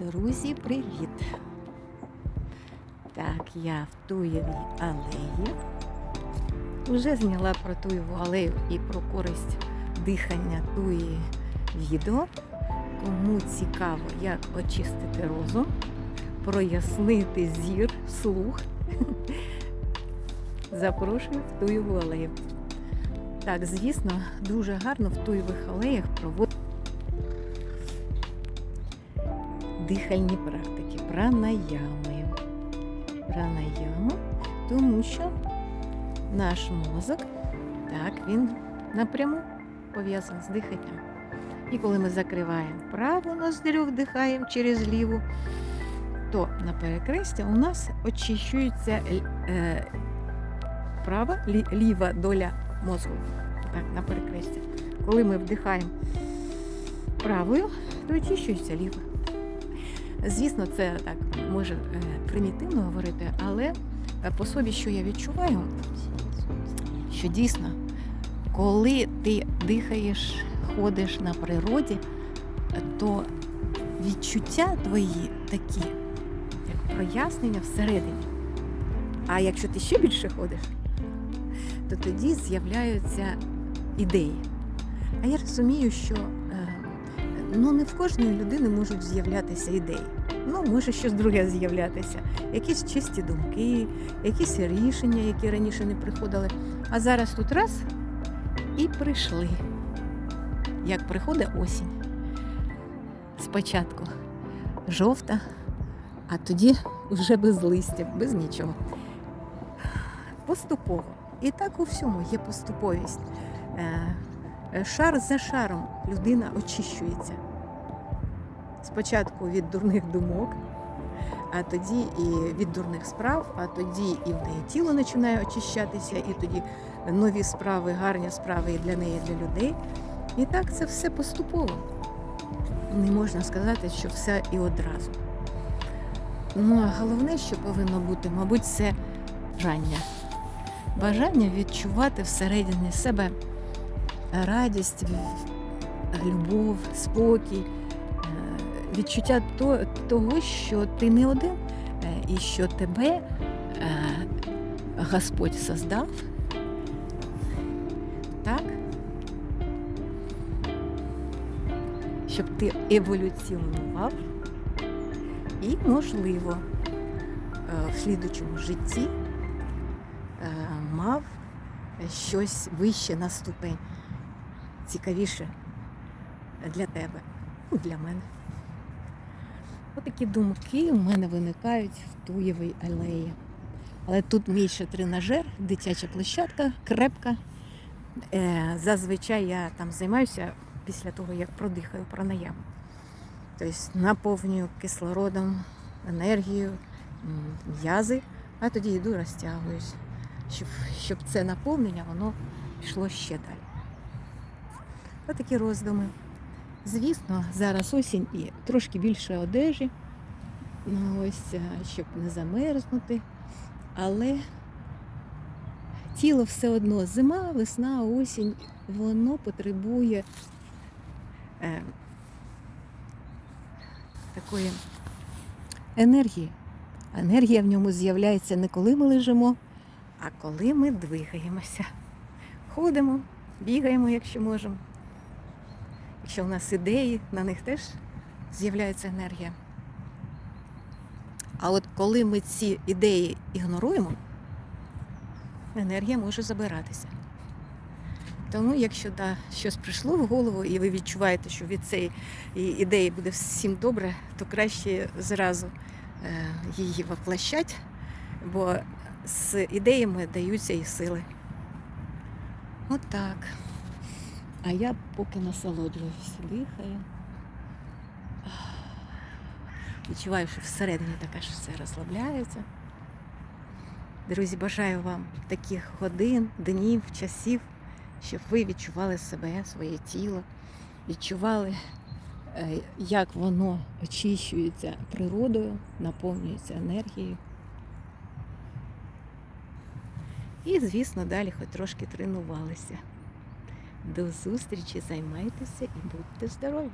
Друзі, привіт! Так, я в Туєвій алеї. Вже зняла про Туєву алею і про користь дихання туї відео. Кому цікаво, як очистити розум, прояснити зір, слух, запрошую в Туєву алею. Так, звісно, дуже гарно в Туєвих алеях проводити дихальні практики, пранаями. Пранаями, тому що наш мозок, так, він напряму пов'язаний з диханням. І коли ми закриваємо праву ноздрю, вдихаємо через ліву, то на перекресті у нас очищується е, права, лі, ліва доля мозку. Так, на перекресті. Коли ми вдихаємо правою, то очищується ліва. Звісно, це так може е, примітивно говорити, але е, по собі, що я відчуваю, що дійсно, коли ти дихаєш, ходиш на природі, то відчуття твої такі, як прояснення всередині. А якщо ти ще більше ходиш, то тоді з'являються ідеї. А я розумію, що ну не в кожної людини можуть з'являтися ідеї. Ну, може щось друге з'являтися, якісь чисті думки, якісь рішення, які раніше не приходили. А зараз тут раз і прийшли. Як приходить осінь. Спочатку жовта, а тоді вже без листя, без нічого. Поступово. І так у всьому є поступовість. Е, Шар за шаром людина очищується. Спочатку від дурних думок, а тоді і від дурних справ, а тоді і в неї тіло починає очищатися, і тоді нові справи, гарні справи і для неї, і для людей. І так це все поступово. Не можна сказати, що все і одразу. Ну, а головне, що повинно бути, мабуть, це бажання. Бажання відчувати всередині себе радість, любов, спокій, е, відчуття того, що ти не один, е, і що тебе е, Господь создав. Так? Щоб ти еволюціонував і, можливо, в слідучому житті мав щось вище на ступень, цікавіше для тебе, ну, для мене. Отакі думки у мене виникають в Туєвій алеї. Але тут мій ще тренажер, дитяча площадка, крепка. Е, зазвичай я там займаюся після того, як продихаю пранаям. Тобто наповнюю кислородом, енергію, м'язи, а тоді йду розтягуюсь, щоб, щоб це наповнення воно пішло ще далі. Отакі роздуми. Звісно, зараз осінь і трошки більше одежі, ну, ось, е, щоб не замерзнути. Але тіло все одно зима, весна, осінь, воно потребує е, такої енергії. Енергія в ньому з'являється не коли ми лежимо, а коли ми двигаємося. Ходимо, бігаємо, якщо можемо. Якщо в нас ідеї, на них теж з'являється енергія. А от коли ми ці ідеї ігноруємо, енергія може забиратися. Тому, якщо да, щось прийшло в голову, і ви відчуваєте, що від цієї ідеї буде всім добре, то краще зразу е, її воплощать, бо з ідеями даються і сили. От так. А я поки насолоджуюсь, дихаю. Відчуваю, що всередині така ж все розслабляється. Друзі, бажаю вам таких годин, днів, часів, щоб ви відчували себе, своє тіло, відчували, е, як воно очищується природою, наповнюється енергією. І, звісно, далі хоч трошки тренувалися. До зустрічі, займайтеся і будьте здорові!